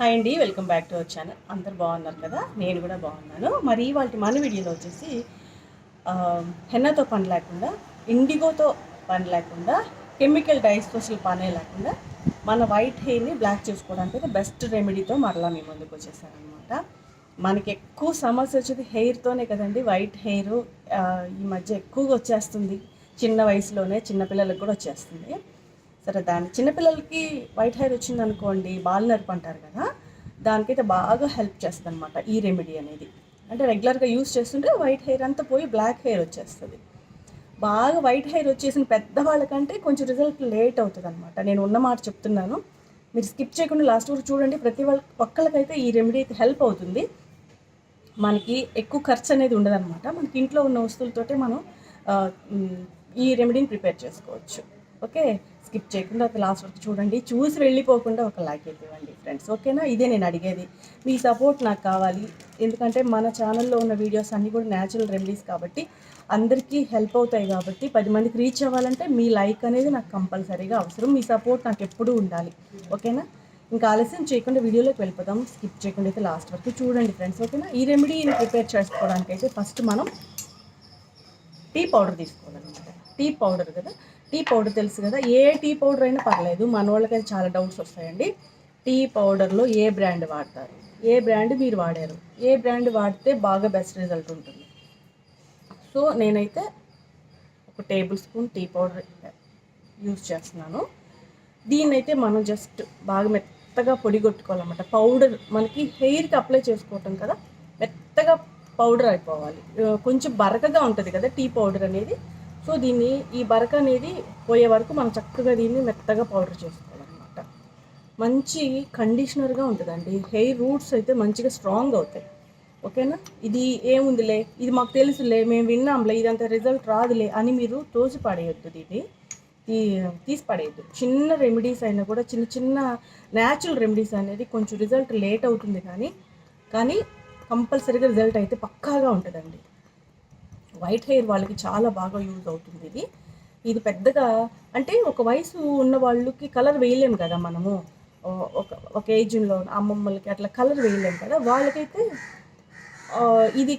Hi అండి welcome back to our channel. అందరు బాగున్నారు కదా? నేను కూడా బాగున్నాను. మరి వాటి మన వీడియోలో వచ్చేసి హెన్నతో పని లేకుండా ఇండిగోతో పని లేకుండా కెమికల్ డైస్తో అసలు పనే లేకుండా మన వైట్ హెయిర్ని బ్లాక్ చేసుకోవడానికి అయితే బెస్ట్ రెమెడీతో మరలా మీ ముందుకు వచ్చేసారనమాట మనకి ఎక్కువ సమస్య వచ్చేది హెయిర్తోనే కదండి. వైట్ హెయిర్ ఈ మధ్య ఎక్కువగా వచ్చేస్తుంది. చిన్న వయసులోనే చిన్నపిల్లలకు కూడా వచ్చేస్తుంది. సరే దాన్ని చిన్నపిల్లలకి వైట్ హెయిర్ వచ్చింది అనుకోండి బాల్ నర్ప్ అంటారు కదా దానికైతే బాగా హెల్ప్ చేస్తుంది అనమాట ఈ రెమెడీ అనేది. అంటే రెగ్యులర్గా యూస్ చేస్తుంటే వైట్ హెయిర్ అంతా పోయి బ్లాక్ హెయిర్ వచ్చేస్తుంది. బాగా వైట్ హెయిర్ వచ్చేసిన పెద్దవాళ్ళకంటే కొంచెం రిజల్ట్ లేట్ అవుతుంది అనమాట నేను ఉన్న మాట చెప్తున్నాను. మీరు స్కిప్ చేయకుండా లాస్ట్ వరకు చూడండి. ప్రతి వాళ్ళ ఒక్కళ్ళకైతే ఈ రెమెడీ అయితే హెల్ప్ అవుతుంది. మనకి ఎక్కువ ఖర్చు అనేది ఉండదన్నమాట. మనకి ఇంట్లో ఉన్న వస్తువులతోటే మనం ఈ రెమెడీని ప్రిపేర్ చేసుకోవచ్చు. ఓకే? స్కిప్ చేయకుండా ఒక లాస్ట్ వరకు చూడండి. చూసి వెళ్ళిపోకుండా ఒక లైక్ అయితే ఇవ్వండి ఫ్రెండ్స్ ఓకేనా? ఇదే నేను అడిగేది. మీ సపోర్ట్ నాకు కావాలి. ఎందుకంటే మన ఛానల్లో ఉన్న వీడియోస్ అన్నీ కూడా న్యాచురల్ రెమెడీస్ కాబట్టి అందరికీ హెల్ప్ అవుతాయి కాబట్టి పది మందికి రీచ్ అవ్వాలంటే మీ లైక్ అనేది నాకు కంపల్సరీగా అవసరం. మీ సపోర్ట్ నాకు ఎప్పుడూ ఉండాలి. ఓకేనా? ఇంకా ఆలస్యం చేయకుండా వీడియోలోకి వెళ్ళిపోతాం స్కిప్ చేయకుండా అయితే లాస్ట్ వరకు చూడండి ఫ్రెండ్స్ ఓకేనా? ఈ రెమెడీని ప్రిపేర్ చేసుకోవడానికి అయితే ఫస్ట్ మనం టీ పౌడర్ తీసుకోవాలన్నమాట. టీ పౌడర్ కదా? టీ పౌడర్ తెలుసు కదా? ఏ టీ పౌడర్ అయినా పర్లేదు. మన వాళ్ళకైతే చాలా డౌట్స్ వస్తాయండి. టీ పౌడర్లో ఏ బ్రాండ్ వాడతారు? ఏ బ్రాండ్ మీరు వాడారు? ఏ బ్రాండ్ వాడితే బాగా బెస్ట్ రిజల్ట్ ఉంటుంది? సో నేనైతే ఒక tablespoon tea powder use చేస్తున్నాను. దీన్నైతే మనం జస్ట్ బాగా మెత్తగా పొడి కొట్టుకోవాలన్నమాట. పౌడర్ మనకి హెయిర్కి అప్లై చేసుకోవటం కదా? మెత్తగా పౌడర్ అయిపోవాలి. కొంచెం బరకగా ఉంటుంది కదా టీ పౌడర్ అనేది? సో దీన్ని ఈ బరక అనేది పోయే వరకు మనం చక్కగా దీన్ని మెత్తగా పౌడర్ చేసుకోవాలన్నమాట. మంచి కండిషనర్గా ఉంటుందండి. హెయిర్ రూట్స్ అయితే మంచిగా స్ట్రాంగ్ అవుతాయి. ఓకేనా? ఇది ఏముందిలే? ఇది మాకు తెలుసులే మేము విన్నాంలే ఇదంత రిజల్ట్ రాదులే అని మీరు తోసి పడేయొద్దు ఇది తీ- తీసి పడేయద్దు. చిన్న రెమెడీస్ అయినా కూడా చిన్న చిన్న న్యాచురల్ రెమెడీస్ అనేది కొంచెం రిజల్ట్ లేట్ అవుతుంది కానీ కానీ కంపల్సరీగా రిజల్ట్ అయితే పక్కాగా ఉంటుందండి. వైట్ హెయిర్ వాళ్ళకి చాలా బాగా యూజ్ అవుతుంది ఇది. ఇది పెద్దగా అంటే ఒక వయసు ఉన్న వాళ్ళకి కలర్ వేయలేము కదా మనము. ఒక ఒక ఏజ్లో అమ్మమ్మలకి అట్లా కలర్ వేయలేము కదా. వాళ్ళకైతే ఇది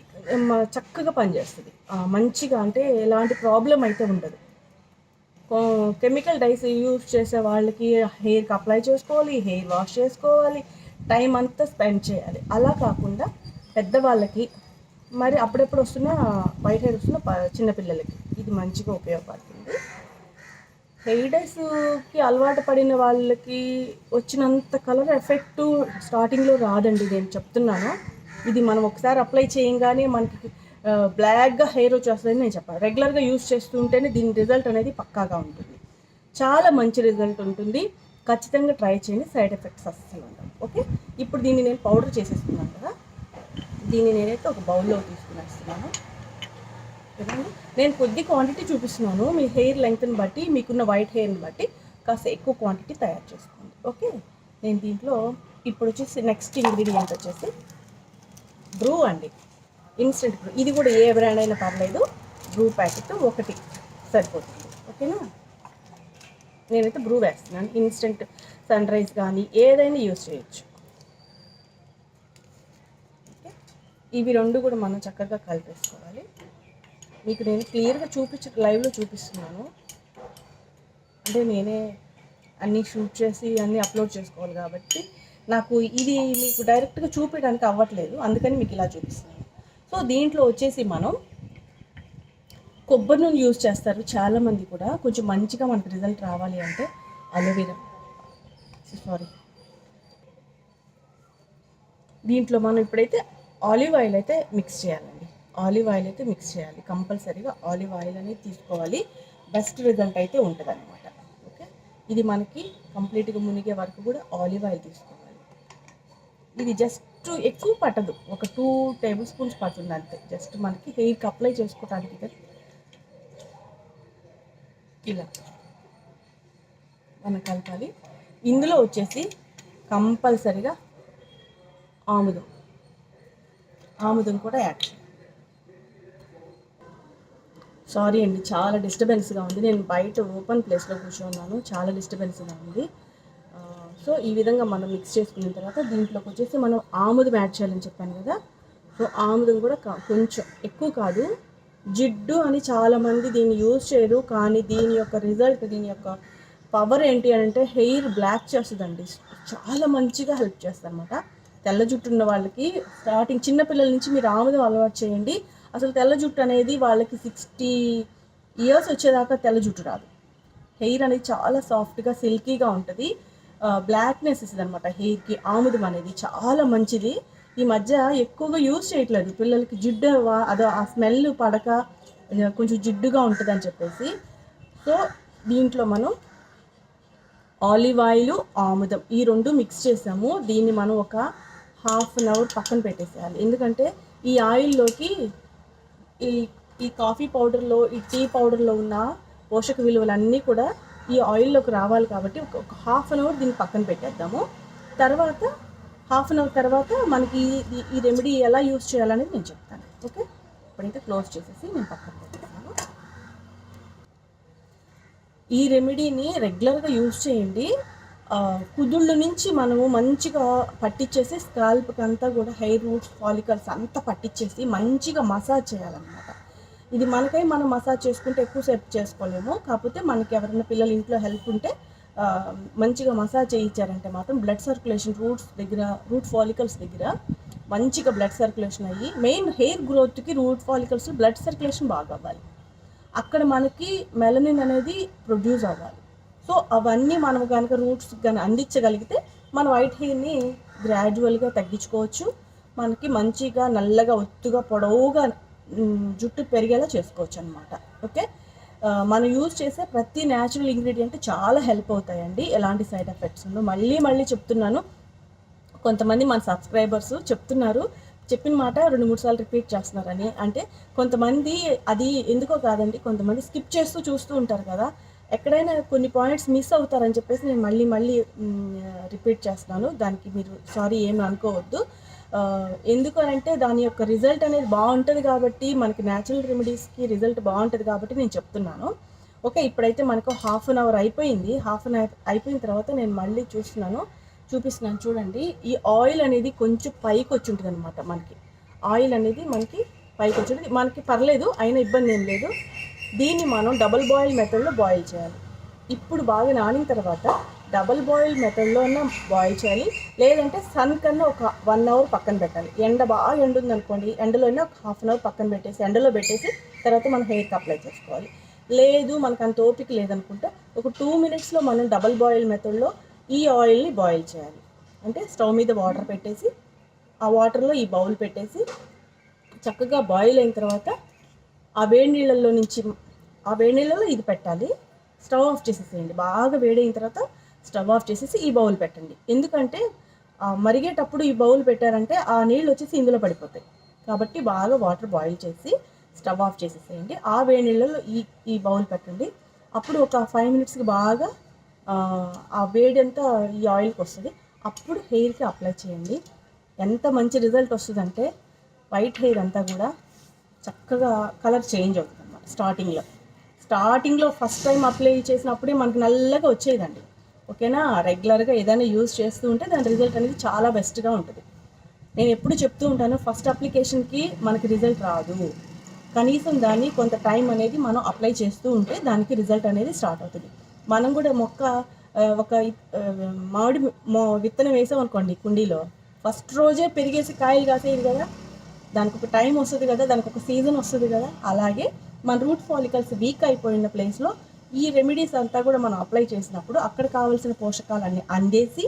చక్కగా పనిచేస్తుంది. మంచిగా అంటే ఎలాంటి ప్రాబ్లం అయితే ఉండదు. కెమికల్ డైస్ యూజ్ చేసే వాళ్ళకి హెయిర్కి అప్లై చేసుకోవాలి హెయిర్ వాష్ చేసుకోవాలి టైం అంతా స్పెండ్ చేయాలి. అలా కాకుండా పెద్దవాళ్ళకి మరి అప్పుడెప్పుడు వస్తున్న వైట్ హెయిర్ వస్తున్న ప- చిన్నపిల్లలకి. ఇది మంచిగా ఉపయోగపడుతుంది. హెయిర్ డైస్కి అలవాటు పడిన వాళ్ళకి వచ్చినంత కలర్ ఎఫెక్ట్ స్టార్టింగ్లో రాదండి నేను చెప్తున్నాను. ఇది మనం ఒకసారి అప్లై చేయంగానే మనకి బ్లాక్గా హెయిర్ వచ్చేస్తుందని నేను చెప్పాను రెగ్యులర్గా యూస్ చేస్తుంటేనే దీని రిజల్ట్ అనేది పక్కాగా ఉంటుంది. చాలా మంచి రిజల్ట్ ఉంటుంది. ఖచ్చితంగా ట్రై చేయండి. సైడ్ ఎఫెక్ట్స్ అస్సలు ఉండవు. ఓకే? ఇప్పుడు దీన్ని నేను పౌడర్ చేసేస్తున్నాను కదా. దీన్ని నేనైతే ఒక బౌల్లో తీసుకునేస్తున్నాను. కదండి నేను కొద్ది క్వాంటిటీ చూపిస్తున్నాను. మీ హెయిర్ లెంగ్త్ని బట్టి మీకున్న వైట్ హెయిర్ని బట్టి కాస్త ఎక్కువ క్వాంటిటీ తయారు చేసుకోండి. ఓకే? నేను దీంట్లో ఇప్పుడు వచ్చేసి నెక్స్ట్ ఇంగ్రీడియంట్ వచ్చేసి బ్రూ అండి. ఇన్స్టెంట్ బ్రూ ఇది కూడా ఏ బ్రాండ్ అయినా పర్లేదు. బ్రూ ప్యాకెట్ ఒకటి సరిపోతుంది. ఓకేనా? నేనైతే బ్రూ వేస్తున్నాను. ఇన్స్టెంట్ సన్ రైజ్ కానీ ఏదైనా యూజ్ చేయొచ్చు ఓకే ఇవి రెండు కూడా మనం చక్కగా కలిపేసుకోవాలి. మీకు నేను క్లియర్గా చూపించ లైవ్లో చూపిస్తున్నాను. అంటే నేనే అన్నీ షూట్ చేసి అన్నీ అప్లోడ్ చేసుకోవాలి కాబట్టి నాకు ఇది మీకు డైరెక్ట్గా చూపించడానికి అవ్వట్లేదు. అందుకని మీకు ఇలా చూపిస్తున్నాను. సో దీంట్లో వచ్చేసి మనం కొబ్బరి నూనె యూజ్ చేస్తారు చాలామంది కూడా. కొంచెం మంచిగా మనకు రిజల్ట్ రావాలి అంటే అలోవెరా. సారీ. దీంట్లో మనం ఇప్పుడైతే ఆలివ్ ఆయిల్ అయితే మిక్స్ చేయాలండి. ఆలివ్ ఆయిల్ అయితే మిక్స్ చేయాలి. కంపల్సరీగా ఆలివ్ ఆయిల్ అనేది తీసుకోవాలి. బెస్ట్ రిజల్ట్ అయితే ఉంటుంది అనమాట ఓకే ఇది మనకి కంప్లీట్గా మునిగే వరకు కూడా ఆలివ్ ఆయిల్ తీసుకోవాలి. ఇది జస్ట్ ఎక్కువ పట్టదు. ఒక టూ టేబుల్ స్పూన్స్ పడుతుంది అంతే. జస్ట్ మనకి హెయిర్కి అప్లై చేసుకోవడానికి ఇలా మనం కలపాలి. ఇందులో వచ్చేసి కంపల్సరిగా ఆముదం. ఆముదం కూడా యాడ్ చేయాలి. సారీ అండి చాలా డిస్టర్బెన్స్గా ఉంది. నేను బయట ఓపెన్ ప్లేస్లో కూర్చున్నాను. చాలా డిస్టర్బెన్స్గా ఉంది. సో ఈ విధంగా మనం మిక్స్ చేసుకున్న తర్వాత దీంట్లోకి వచ్చేసి మనం ఆముదం యాడ్ చేయాలని చెప్పాను కదా. సో ఆముదం కూడా కా- కొంచెం ఎక్కువ కాదు. జిడ్డు అని చాలామంది దీన్ని యూజ్ చేయరు. కానీ దీని యొక్క రిజల్ట్ దీని యొక్క పవర్ ఏంటి అని అంటే హెయిర్ బ్లాక్ చేస్తుందండి. చాలా మంచిగా హెల్ప్ చేస్తుంది అనమాట తెల్ల జుట్టు ఉన్న వాళ్ళకి స్టార్టింగ్ చిన్నపిల్లల నుంచి మీరు ఆముదం అలవాటు చేయండి. అసలు తెల్ల జుట్టు అనేది వాళ్ళకి సిక్స్టీ ఇయర్స్ వచ్చేదాకా తెల్ల జుట్టు రాదు. హెయిర్ అనేది చాలా సాఫ్ట్గా సిల్కీగా ఉంటుంది. బ్లాక్నెస్ ఇస్తుంది అనమాట హెయిర్కి ఆముదం అనేది చాలా మంచిది. ఈ మధ్య ఎక్కువగా యూజ్ చేయట్లేదు. పిల్లలకి జిడ్డు అదో ఆ స్మెల్ పడక కొంచెం జిడ్డుగా ఉంటుంది అని చెప్పేసి. సో దీంట్లో మనం ఆలివ్ ఆయిల్ ఆముదం ఈ రెండు మిక్స్ చేసాము. దీన్ని మనం ఒక హాఫ్ అన్ అవర్ పక్కన పెట్టేసేయాలి. ఎందుకంటే ఈ ఆయిల్లోకి ఈ ఈ కాఫీ పౌడర్లో ఈ టీ పౌడర్లో ఉన్న పోషక విలువలన్నీ కూడా ఈ ఆయిల్లోకి రావాలి కాబట్టి ఒక హాఫ్ అన్ అవర్ దీన్ని పక్కన పెట్టేద్దాము. తర్వాత హాఫ్ అన్ అవర్ తర్వాత మనకి ఈ- ఈ రెమెడీ ఎలా యూస్ చేయాలనేది నేను చెప్తాను. ఓకే? ఇప్పుడైతే క్లోజ్ చేసేసి నేను పక్కన పెట్టేస్తాను. ఈ రెమెడీని రెగ్యులర్గా యూజ్ చేయండి. కుదుళ్ళ నుంచి మనము మంచిగా పట్టించేసి స్కాల్ప్కి అంతా కూడా హెయిర్ రూట్స్ ఫాలికల్స్ అంతా పట్టించేసి మంచిగా మసాజ్ చేయాలన్నమాట. ఇది మనకై మనం మసాజ్ చేసుకుంటే ఎక్కువసేపు చేసుకోలేము. కాకపోతే మనకి ఎవరైనా పిల్లలు ఇంట్లో హెల్ప్ ఉంటే మంచిగా మసాజ్ చేయించారంటే మాత్రం బ్లడ్ సర్క్యులేషన్ రూట్స్ దగ్గర రూట్ ఫాలికల్స్ దగ్గర మంచిగా బ్లడ్ సర్క్యులేషన్ అయ్యి మెయిన్ హెయిర్ గ్రోత్కి రూట్ ఫాలికల్స్ బ్లడ్ సర్క్యులేషన్ బాగా అవ్వాలి అక్కడ మనకి మెలనిన్ అనేది ప్రొడ్యూస్ అవ్వాలి. సో అవన్నీ మనం కనుక రూట్స్ కానీ అందించగలిగితే మన వైట్ హెయిర్ని గ్రాడ్యువల్గా తగ్గించుకోవచ్చు. మనకి మంచిగా నల్లగా ఒత్తుగా పొడవుగా జుట్టు పెరిగేలా చేసుకోవచ్చు అనమాట ఓకే మనం యూజ్ చేసే ప్రతి న్యాచురల్ ఇంగ్రీడియంట్ చాలా హెల్ప్ అవుతాయండి ఎలాంటి సైడ్ ఎఫెక్ట్స్ ఉండవు. మళ్ళీ మళ్ళీ చెప్తున్నాను. కొంతమంది మన సబ్స్క్రైబర్స్ చెప్తున్నారు చెప్పిన మాట రెండు మూడు సార్లు రిపీట్ చేస్తున్నారని. అంటే కొంతమంది అది ఎందుకో కాదండి కొంతమంది స్కిప్ చేస్తూ చూస్తూ ఉంటారు కదా. ఎక్కడైనా కొన్ని పాయింట్స్ మిస్ అవుతారని చెప్పేసి నేను మళ్ళీ మళ్ళీ రిపీట్ చేస్తున్నాను. దానికి మీరు సారీ ఏమి అనుకోవద్దు. ఎందుకు అంటే దాని యొక్క రిజల్ట్ అనేది బాగుంటుంది కాబట్టి మనకి న్యాచురల్ రెమెడీస్కి రిజల్ట్ బాగుంటుంది కాబట్టి నేను చెప్తున్నాను. ఓకే ఇప్పుడైతే మనకు హాఫ్ అన్ అవర్ అయిపోయింది. హాఫ్ అన్ అవర్ అయిపోయిన తర్వాత నేను మళ్ళీ చూస్తున్నాను. చూపిస్తున్నాను చూడండి. ఈ ఆయిల్ అనేది కొంచెం పైకి వచ్చి ఉంటుంది అనమాట మనకి. ఆయిల్ అనేది మనకి పైకి వచ్చి మనకి పర్లేదు అయినా ఇబ్బంది ఏం లేదు. దీన్ని మనం డబుల్ బాయిల్ మెథడ్లో బాయిల్ చేయాలి. ఇప్పుడు బాగా నానిన తర్వాత డబుల్ బాయిల్ మెథడ్లో అన్న బాయిల్ చేయాలి. లేదంటే సన్ కన్నా ఒక వన్ అవర్ పక్కన పెట్టాలి. ఎండ బాగా ఎండ ఉంది అనుకోండి ఎండలో అయినా ఒక హాఫ్ అన్ అవర్ పక్కన పెట్టేసి ఎండలో పెట్టేసి తర్వాత మనం హెయిర్కి అప్లై చేసుకోవాలి. లేదు మనకు అంత ఓపిక లేదనుకుంటే ఒక టూ మినిట్స్లో మనం డబుల్ బాయిల్ మెథడ్లో ఈ ఆయిల్ని బాయిల్ చేయాలి. అంటే స్టవ్ మీద వాటర్ పెట్టేసి ఆ వాటర్లో ఈ బౌల్ పెట్టేసి చక్కగా బాయిల్ అయిన తర్వాత ఆ వేడి నీళ్ళల్లో నుంచి ఆ వేడి నీళ్ళలో ఇది పెట్టాలి. స్టవ్ ఆఫ్ చేసేసేయండి. బాగా వేడైన తర్వాత స్టవ్ ఆఫ్ చేసేసి ఈ బౌల్ పెట్టండి. ఎందుకంటే మరిగేటప్పుడు ఈ బౌల్ పెట్టారంటే ఆ నీళ్ళు వచ్చేసి ఇందులో పడిపోతాయి. కాబట్టి బాగా వాటర్ బాయిల్ చేసి స్టవ్ ఆఫ్ చేసేసేయండి. ఆ వేడి నీళ్ళలో ఈ ఈ బౌల్ పెట్టండి. అప్పుడు ఒక ఫైవ్ మినిట్స్కి బాగా ఆ వేడి అంతా ఈ ఆయిల్కి వస్తుంది. అప్పుడు హెయిర్కి అప్లై చేయండి. ఎంత మంచి రిజల్ట్ వస్తుందంటే వైట్ హెయిర్ అంతా కూడా చక్కగా కలర్ చేంజ్ అవుతుంది అనమాట స్టార్టింగ్లో. స్టార్టింగ్లో ఫస్ట్ టైం అప్లై చేసినప్పుడే మనకి నల్లగా వచ్చేదండి. ఓకేనా? రెగ్యులర్గా ఏదైనా యూజ్ చేస్తూ ఉంటే దాని రిజల్ట్ అనేది చాలా బెస్ట్గా ఉంటుంది. నేను ఎప్పుడు చెప్తూ ఉంటాను ఫస్ట్ అప్లికేషన్కి మనకి రిజల్ట్ రాదు. కనీసం దాన్ని కొంత టైం అనేది మనం అప్లై చేస్తూ ఉంటే దానికి రిజల్ట్ అనేది స్టార్ట్ అవుతుంది. మనం కూడా మొక్క ఒక మామిడి విత్తనం వేసాం అనుకోండి కుండీలో ఫస్ట్ రోజే పెరిగేసి కాయలు కాసేది కదా? దానికి ఒక టైం వస్తుంది కదా దానికి ఒక సీజన్ వస్తుంది కదా. అలాగే మన రూట్ ఫాలికల్స్ వీక్ అయిపోయిన ప్లేస్లో ఈ రెమెడీస్ అంతా కూడా మనం అప్లై చేసినప్పుడు అక్కడ కావాల్సిన పోషకాలన్నీ అందేసి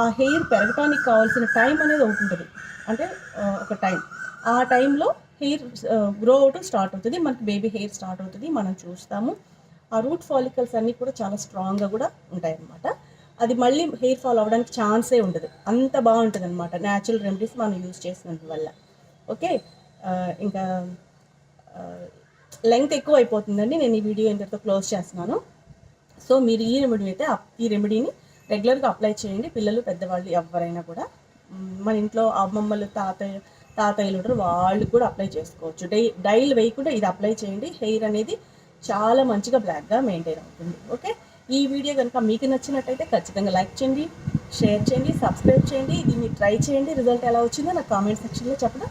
ఆ హెయిర్ పెరగటానికి కావాల్సిన టైం అనేది ఒకటి ఉంటుంది. అంటే ఒక టైం ఆ టైంలో హెయిర్ గ్రో అవటం స్టార్ట్ అవుతుంది. మనకి బేబీ హెయిర్ స్టార్ట్ అవుతుంది. మనం చూస్తాము. ఆ రూట్ ఫాలికల్స్ అన్నీ కూడా చాలా స్ట్రాంగ్గా కూడా ఉంటాయి అన్నమాట అది మళ్ళీ హెయిర్ ఫాల్ అవ్వడానికి ఛాన్సే ఉండదు. అంత బాగుంటుంది అనమాట న్యాచురల్ రెమెడీస్ మనం యూజ్ చేసినందువల్ల. ఓకే uh, ఇంకా uh, లెంగ్త్ ఎక్కువ అయిపోతుందండి నేను ఈ వీడియో ఇంతటితో క్లోజ్ చేస్తున్నాను. సో మీరు ఈ రెమెడీ అయితే ఈ రెమెడీని రెగ్యులర్గా అప్లై చేయండి. పిల్లలు పెద్దవాళ్ళు ఎవరైనా కూడా. మన ఇంట్లో అమ్మమ్మలు తాతయ్య తాతయ్యలు ఉంటారు వాళ్ళు కూడా అప్లై చేసుకోవచ్చు. డై డైల్ వేయకుండా ఇది అప్లై చేయండి. హెయిర్ అనేది చాలా మంచిగా బ్లాక్గా మెయింటైన్ అవుతుంది. ఓకే ఈ వీడియో కనుక మీకు నచ్చినట్టయితే ఖచ్చితంగా లైక్ చేయండి షేర్ చేయండి సబ్స్క్రైబ్ చేయండి. దీన్ని ట్రై చేయండి. రిజల్ట్ ఎలా వచ్చిందో నాకు కామెంట్ సెక్షన్లో చెప్పడం